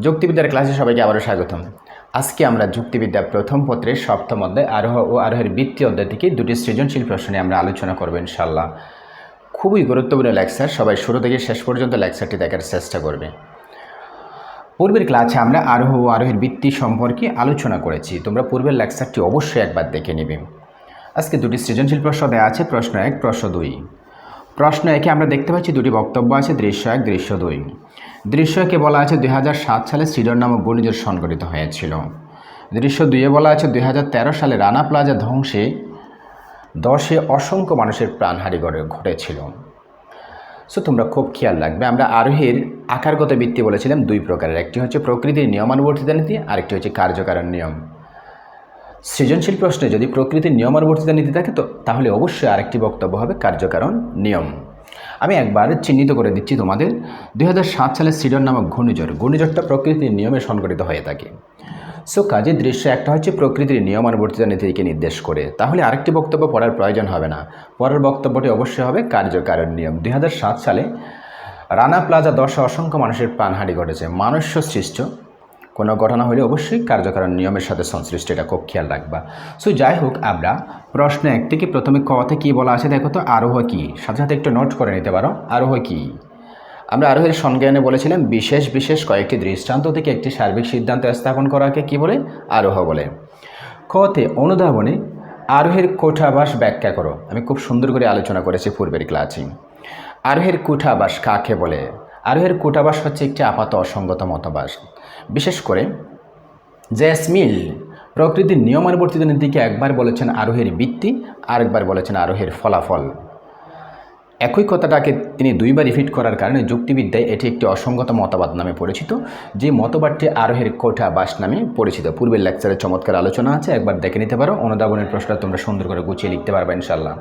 যুক্তিবিদ্যার ক্লাসে সবাইকে আবারও স্বাগতম। আজকে আমরা যুক্তিবিদ্যা প্রথম পত্রের সপ্তম অধ্যায় আরোহ ও আরোহের বৃত্তি অধ্যায় থেকে দুটি সৃজনশীল প্রশ্ন আমরা আলোচনা করব ইনশাল্লাহ খুবই গুরুত্বপূর্ণ লেকচার, সবাই শুরু থেকে শেষ পর্যন্ত লেকচারটি দেখার চেষ্টা করবে। পূর্বের ক্লাসে আমরা আরোহ ও আরোহের বৃত্তি সম্পর্কে আলোচনা করেছি, তোমরা পূর্বের লেকচারটি অবশ্যই একবার দেখে নেবে। আজকে দুটি সৃজনশীল প্রশ্ন দেওয়া আছে, প্রশ্ন এক, প্রশ্ন দুই। প্রশ্ন একে আমরা দেখতে পাচ্ছি, দুটি বক্তব্য আছে, দৃশ্য এক, দৃশ্য দুই। দৃশ্য একে বলা আছে দু হাজার সাত সালে সিডর নামক ঘূর্ণিঝড় সংঘটিত হয়েছিল। দৃশ্য দুইয়ে বলা আছে দু হাজার তেরো সালে রানা প্লাজা ধ্বংসে দশে অসংখ্য মানুষের প্রাণহানি ঘটে- ঘটেছিল। সো তোমরা খুব খেয়াল রাখবে, আমরা আরোহীর আকারগত বৃত্তি বলেছিলাম, দুই প্রকারের। একটি হচ্ছে প্রকৃতির নিয়মানুবর্তিতা নীতি, আরেকটি হচ্ছে কার্যকারণ নিয়ম। সৃজনশীল প্রশ্নে যদি প্রকৃতির নিয়মানুবর্তিতা নীতি থাকে তো, তাহলে অবশ্যই আরেকটি বক্তব্য হবে কার্যকারণ নিয়ম। আমি একবার চিহ্নিত করে দিচ্ছি তোমাদের, দুই সালের সিডন নামক ঘূর্ণিঝড়, ঘূর্ণিঝড়টা প্রকৃতির নিয়মে সংঘটিত হয়ে থাকে। সো কাজের দৃশ্য একটা হচ্ছে প্রকৃতির নিয়মানুবর্তিতা নীতিকে নির্দেশ করে। তাহলে আরেকটি বক্তব্য পড়ার প্রয়োজন হবে না। পরের বক্তব্যটি অবশ্যই হবে কার্যকারণ নিয়ম। দুই হাজার সাত সালে রানা প্লাজা দশে অসংখ্য মানুষের প্রাণহানি ঘটেছে। মানুষ্য সৃষ্ট। কোনো ঘটনা হলে অবশ্যই কার্যকারণ নিয়মের সাথে সংশ্লিষ্ট এটা খুব খেয়াল রাখবা। সো যাই হোক আমরা প্রশ্ন এক থেকে প্রথমে কতে কী বলা আছে দেখো তো, আরোহ কী? সাথে সাথে একটু নোট করে নিতে পারো, আরোহ কী? আমরা আরোহের সংজ্ঞানে বলেছিলাম, বিশেষ বিশেষ কয়েকটি দৃষ্টান্ত থেকে একটি সার্বিক সিদ্ধান্ত স্থাপন করাকে কি বলে? আরোহ বলে। কতে অনুধাবনে আরোহের কোঠাবাস ব্যাখ্যা করো। আমি খুব সুন্দর করে আলোচনা করেছি পূর্বের ক্লাসে। আরোহের কুঠাবাস কাকে বলে? আরোহের কুঠাবাস হচ্ছে একটি আপাত অসঙ্গত মতবাস। বিশেষ করে জ্যাসমিল প্রকৃতির নিয়মানুবর্তিত নীতিকে একবার বলেছেন আরোহের বৃত্তি আরেকবার বলেছেন আরোহের ফলাফল। একই কথাটাকে তিনি দুইবার রিপিট করার কারণে যুক্তিবিদ্যায় এটি একটি অসঙ্গত মতবাদ নামে পরিচিত, যে মতবাদটি আরোহের কোঠা বাস নামে পরিচিত। পূর্বের লেকচারে চমৎকার আলোচনা আছে, একবার দেখে নিতে পারো। অনুধাবনের প্রশ্নটা তোমরা সুন্দর করে গুছিয়ে লিখতে পারবে ইনশাল্লাহ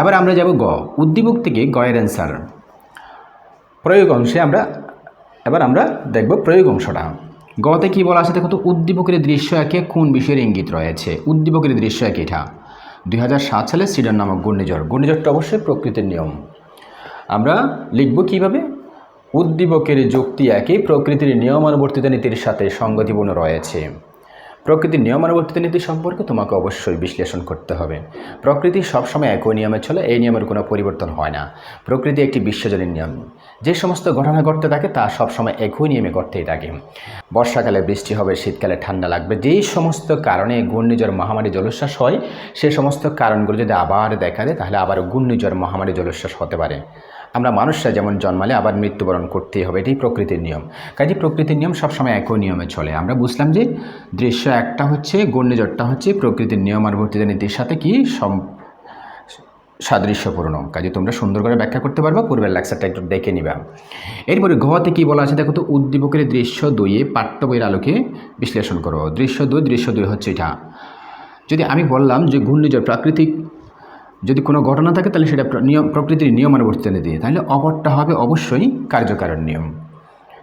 এবার আমরা যাব গ, উদ্দীপক থেকে গয়ের অ্যান্সার প্রয়োগ অংশে আমরা এবার আমরা দেখব প্রয়োগ অংশটা। গতে কি বলা আছে দেখো তো, উদ্দীপকের দৃশ্য একে কোন বিষয়ের ইঙ্গিত রয়েছে? উদ্দীপকের দৃশ্য এক এটা। দুই সালে সিডন নামক ঘূর্ণিঝড়। ঘূর্ণিঝড়টা অবশ্যই প্রকৃতির নিয়ম। আমরা লিখব কীভাবে? উদ্দীপকের যুক্তি একই, প্রকৃতির নিয়মানুবর্তিত নীতির সাথে সংগতিপূর্ণ রয়েছে। প্রকৃতির নিয়মানুবর্তিত নীতি সম্পর্কে তোমাকে অবশ্যই বিশ্লেষণ করতে হবে। প্রকৃতি সবসময় একই নিয়মে চলে, এই নিয়মের কোনো পরিবর্তন হয় না। প্রকৃতি একটি বিশ্বজনীন নিয়ম। যে সমস্ত ঘটনা ঘটতে থাকে, তা সবসময় একই নিয়মে ঘটতেই থাকে। বর্ষাকালে বৃষ্টি হবে, শীতকালে ঠান্ডা লাগবে। যেই সমস্ত কারণে ঘূর্ণিঝড়, মহামারী, জলোচ্ছ্বাস হয়, সে সমস্ত কারণগুলো যদি আবার দেখা দেয়, তাহলে আবার ঘূর্ণিঝড়, মহামারী, জলোচ্ছ্বাস হতে পারে। আমরা মানুষরা যেমন জন্মালে আবার মৃত্যুবরণ করতেই হবে, এটাই প্রকৃতির নিয়ম। কাজে প্রকৃতির নিয়ম সবসময় একই নিয়মে চলে। আমরা বুঝলাম যে দৃশ্য একটা হচ্ছে, ঘূর্ণিঝড়টা হচ্ছে প্রকৃতির নিয়মানুবর্তিত নীতির সাথে কি সম, সাদৃশ্যপূর্ণ। কাজে তোমরা সুন্দর করে ব্যাখ্যা করতে পারবা, পূর্বের লেকচারটা একটু দেখে নিবা। এরপরে ঘতে কি বলা আছে? দেখো তো, উদ্দীপকের দৃশ্য দুইয়ে পাঠ্য বইয়ের আলোকে বিশ্লেষণ করো। দৃশ্য দুই দৃশ্য দুই হচ্ছে এটা। যদি আমি বললাম যে ঘূর্ণিঝড় প্রাকৃতিক যদি কোনো ঘটনা থাকে, তাহলে সেটা নিয়ম, প্রকৃতির নিয়মানুবর্তিত নীতি তাহলে অপরটা হবে অবশ্যই কার্যকারণ নিয়ম।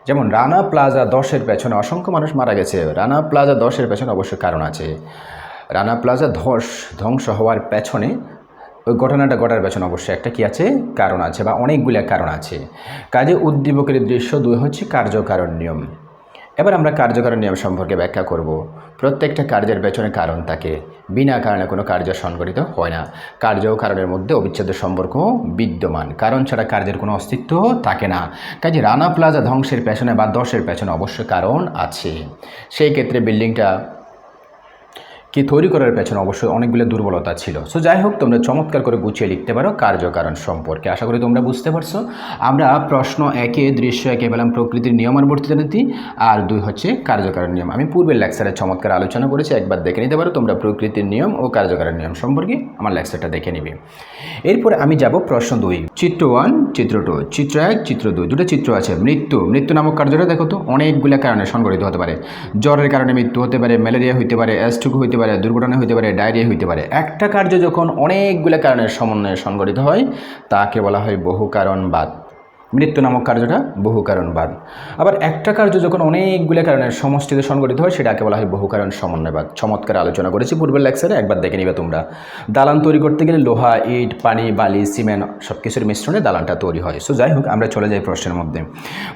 যেমন, রানা প্লাজা দশের পেছনে অসংখ্য মানুষ মারা গেছে। রানা প্লাজা দশের পেছনে অবশ্যই কারণ আছে। রানা প্লাজা ধস, ধ্বংস হওয়ার পেছনে ওই ঘটনাটা ঘটার পেছনে অবশ্যই একটা কি আছে? কারণ আছে বা অনেকগুলো কারণ আছে। কাজে উদ্দীপকের দৃশ্য দুই হচ্ছে কার্যকারণ নিয়ম। এবার আমরা কার্যকারণ নিয়ম সম্পর্কে ব্যাখ্যা করব। প্রত্যেকটা কার্যের পেছনে কারণ থাকে। বিনা কারণে কোনো কার্য সংগঠিত হয় না। কার্য ও কারণের মধ্যে অবিচ্ছেদ্য সম্পর্ক বিদ্যমান। কারণ ছাড়া কার্যের কোনো অস্তিত্ব থাকে না। কাজে রানা প্লাজা ধ্বংসের পেছনে বা দশের পেছনে অবশ্য কারণ আছে। সেই ক্ষেত্রে বিল্ডিংটা কি তৈরি করার পেছনে অবশ্যই অনেকগুলো দুর্বলতা ছিল। সো যাই হোক, তোমরা চমৎকার করে গুছিয়ে লিখতে পারো কার্যকারণ সম্পর্কে। আশা করি তোমরা বুঝতে পারছ। আমরা প্রশ্ন একে, দৃশ্য একে পেলাম প্রকৃতির নিয়মানুবর্তিত নীতি, আর দুই হচ্ছে কার্যকারণ নিয়ম। আমি পূর্বের লেকচারে চমৎকার আলোচনা করেছি, একবার দেখে নিতে পারো তোমরা প্রকৃতির নিয়ম ও কার্যকারণ নিয়ম সম্পর্কে। আমার লেকচারটা দেখে নিবে। এরপরে আমি যাব প্রশ্ন দুই। চিত্র ওয়ান, চিত্র টু। চিত্র এক, চিত্র দুই। দুটো চিত্র আছে। মৃত্যু। মৃত্যু নামক কার্যটা দেখো তো, অনেকগুলো কারণে সংঘটিত হতে পারে। জ্বরের কারণে মৃত্যু হতে পারে, ম্যালেরিয়া হইতে পারে অ্যাস্ট্রোক হইতে পারে, দুর্ঘটনা হইতে পারে, ডায়রিয়া হইতে পারে। একটা কার্য যখন অনেকগুলো কারণের সমন্বয়ে সংগঠিত হয়, তাকে বলা হয় বহু কারণবাদ মৃত্যু নামক কার্যটা বহু কারণবাদ আবার একটা কার্য যখন অনেকগুলো কারণের সমষ্টিতে সংগঠিত হয়, সেটাকে বলা হয় বহু কারণ সমন্বয়বাদ। চমৎকার আলোচনা করেছি পূর্বের লেকচারে, একবার দেখে নিবে তোমরা। দালান তৈরি করতে গেলে লোহা, ইট, পানি, বালি, সিমেন্ট সব কিছুর মিশ্রণে দালানটা তৈরি হয়। সো যাই হোক, আমরা চলে যাই প্রশ্নের মধ্যে।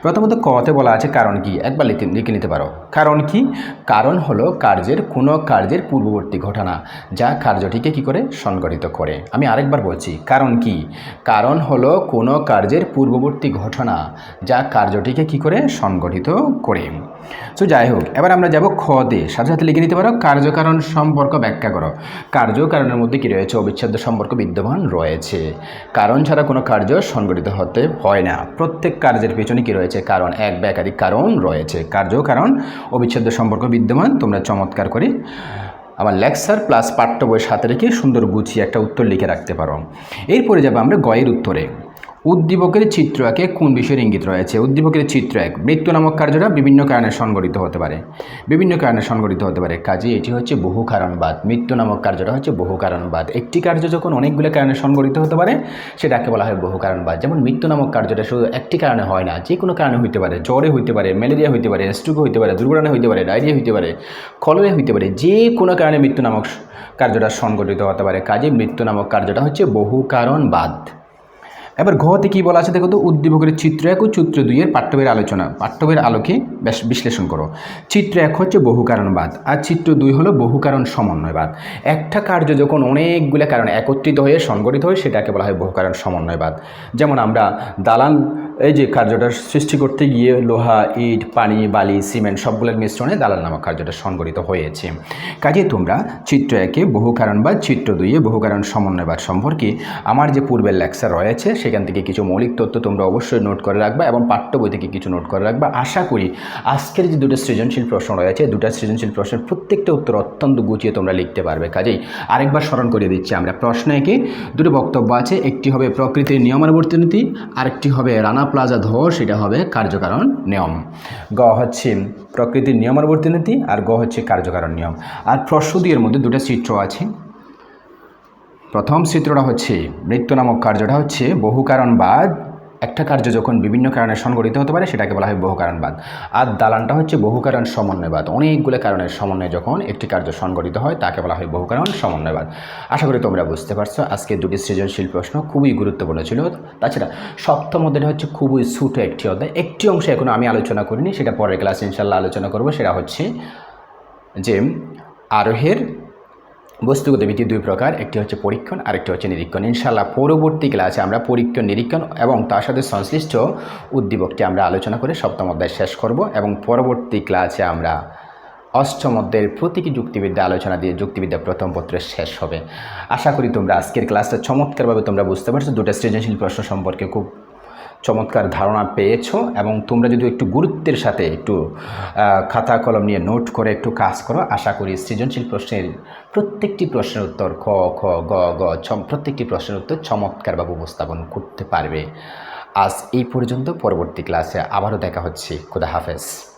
প্রথমত কতে বলা আছে কারণ কি? একবার লিখে লিখে নিতে পারো। কারণ কি? কারণ হলো কার্যের কোনো কার্যের পূর্ববর্তী ঘটনা, যা কার্যটিকে কি করে? সংগঠিত করে। আমি আরেকবার বলছি, কারণ কি? কারণ হলো কোনো কার্যের পূর্ববর্তী ঘটনা যা কার্যটিকে কি করে সংগঠিত করে। সো যাই হোক, এবার আমরা যাব খ দিয়ে সাথে সাথে লিখে নিতে পারো, কার্যকারণ সম্পর্ক ব্যাখ্যা করো। কার্যকারণের মধ্যে কি রয়েছে? অবিচ্ছেদ্য সম্পর্ক বিদ্যমান রয়েছে। কারণ ছাড়া কোনো কার্য সংগঠিত হতে হয় না। প্রত্যেক কার্যের পেছনে কি রয়েছে? কারণ এক বা একাধিক কারণ রয়েছে। কার্য কারণ অবিচ্ছেদ্য সম্পর্ক বিদ্যমান, তোমরা চমৎকার করে আমার লেকচার প্লাস পাঠ্য বইয়ের সাথে রেখে সুন্দর গুছিয়ে একটা উত্তর লিখে রাখতে পারো। এরপরে যাব আমরা গয়ের উত্তরে। উদ্দীপকের চিত্র একে কোন বিষয়ের ইঙ্গিত রয়েছে? উদ্দীপকের চিত্র এক, মৃত্যু নামক কার্যটা বিভিন্ন কারণে সংগঠিত হতে পারে। বিভিন্ন কারণে সংগঠিত হতে পারে কাজে এটি হচ্ছে বহু কারণবাদ। মৃত্যু নামক কার্যটা হচ্ছে বহু কারণবাদ। একটি কার্য যখন অনেকগুলো কারণে সংগঠিত হতে পারে, সেটাকে বলা হয় বহু কারণবাদ। যেমন মৃত্যু নামক কার্যটা শুধু একটি কারণে হয় না, যে কোনো কারণে হইতে পারে। জ্বরে হইতে পারে, ম্যালেরিয়া হইতে পারে, স্ট্রোক হইতে পারে, দুর্ঘটনা হইতে পারে, ডায়রিয়া হইতে পারে, কলেরা হইতে পারে, যে কোনো কারণে মৃত্যু নামক কার্যটা সংগঠিত হতে পারে। কাজে মৃত্যু নামক কার্যটা হচ্ছে বহু কারণবাদ। এবার ঘতে কী বলা আছে দেখো তো? উদ্দীপকের চিত্র এক ও চিত্র দুইয়ের পাঠ্যবের আলোচনা। পাঠ্যবের আলোকে বেশ বিশ্লেষণ করো। চিত্র এক হচ্ছে বহু কারণবাদ আর চিত্র দুই হলো বহু কারণ সমন্বয়বাদ। একটা কার্য যখন অনেকগুলো কারণ একত্রিত হয়ে সংগঠিত হয়, সেটাকে বলা হয় বহু কারণ সমন্বয়বাদ। যেমন আমরা দালান এই যে কার্যটা সৃষ্টি করতে গিয়ে লোহা, ইট, পানি, বালি, সিমেন্ট সবগুলোর মিশ্রণে দালাল নামক কার্যটা সংগঠিত হয়েছে। কাজে তোমরা চিত্র একে বহু কারণ বা চিত্র দুইয়ে বহু কারণ সমন্বয়বাদ সম্পর্কে আমার যে পূর্বের লেকচার রয়েছে, সেখান থেকে কিছু মৌলিক তথ্য তোমরা অবশ্যই নোট করে রাখবা এবং পাঠ্য বই থেকে কিছু নোট করে রাখবা। আশা করি আজকের যে দুটো সৃজনশীল প্রশ্ন রয়েছে দুটো সৃজনশীল প্রশ্নের প্রত্যেকটা উত্তর অত্যন্ত গুছিয়ে তোমরা লিখতে পারবে। কাজেই আরেকবার স্মরণ করিয়ে দিচ্ছি আমরা। প্রশ্ন একে, দুটো বক্তব্য আছে, একটি হবে প্রকৃতির নিয়মানুবর্তী নীতি, আরেকটি হবে রানা প্লাজা ধর সেটা হবে কার্যকারণ নিয়ম। গ হচ্ছে প্রকৃতির নিয়মানুবর্তী নীতি আর গ হচ্ছে কার্যকারণ নিয়ম। আর প্রসূতির মধ্যে দুটো চিত্র আছে। প্রথম চিত্রটা হচ্ছে মৃত্যু নামক কার্যটা হচ্ছে বহু কারণবাদ একটা কার্য যখন বিভিন্ন কারণে সংগঠিত হতে পারে, সেটাকে বলা হয় বহু কারণবাদ। আর দালানটা হচ্ছে বহু কারণ সমন্বয়বাদ। অনেকগুলো কারণের সমন্বয়ে যখন একটি কার্য সংগঠিত হয়, তাকে বলা হয় বহু কারণ সমন্বয়বাদ। আশা করি তোমরা বুঝতে পারছ, আজকে দুটি সৃজনশীল প্রশ্ন খুবই গুরুত্বপূর্ণ ছিল। তাছাড়া সপ্তম অধ্যায়টা হচ্ছে খুবই ছোটো একটি অধ্যায়। একটি অংশ এখনও আমি আলোচনা করিনি, সেটা পরের ক্লাসে ইনশাল্লাহ আলোচনা করব। সেটা হচ্ছে যে আরোহের বস্তুগত ভিত্তি দুই প্রকার, একটি হচ্ছে পরীক্ষণ, আরেকটি হচ্ছে নিরীক্ষণ। ইনশাল্লাহ পরবর্তী ক্লাসে আমরা পরীক্ষণ, নিরীক্ষণ এবং তার সাথে সংশ্লিষ্ট উদ্দীপকটি আমরা আলোচনা করে সপ্তম অধ্যায় শেষ করব এবং পরবর্তী ক্লাসে আমরা অষ্টম অধ্যায়ের প্রতীকী যুক্তিবিদ্যা আলোচনা দিয়ে যুক্তিবিদ্যা প্রথম পত্রে শেষ হবে। আশা করি তোমরা আজকের ক্লাসটা চমৎকারভাবে তোমরা বুঝতে পারছ। দুটো সৃজনশীল প্রশ্ন সম্পর্কে খুব চমৎকার ধারণা পেয়েছ এবং তোমরা যদি একটু গুরুত্বের সাথে একটু খাতা, কলম নিয়ে নোট করে একটু কাজ করো, আশা করি সৃজনশীল প্রশ্নের প্রত্যেকটি প্রশ্নের উত্তর খ খ, গ গ প্রত্যেকটি প্রশ্নের উত্তর চমৎকারভাবে উপস্থাপন করতে পারবে। আজ এই পর্যন্ত পরবর্তী ক্লাসে আবারও দেখা হচ্ছে। খুদা হাফেজ।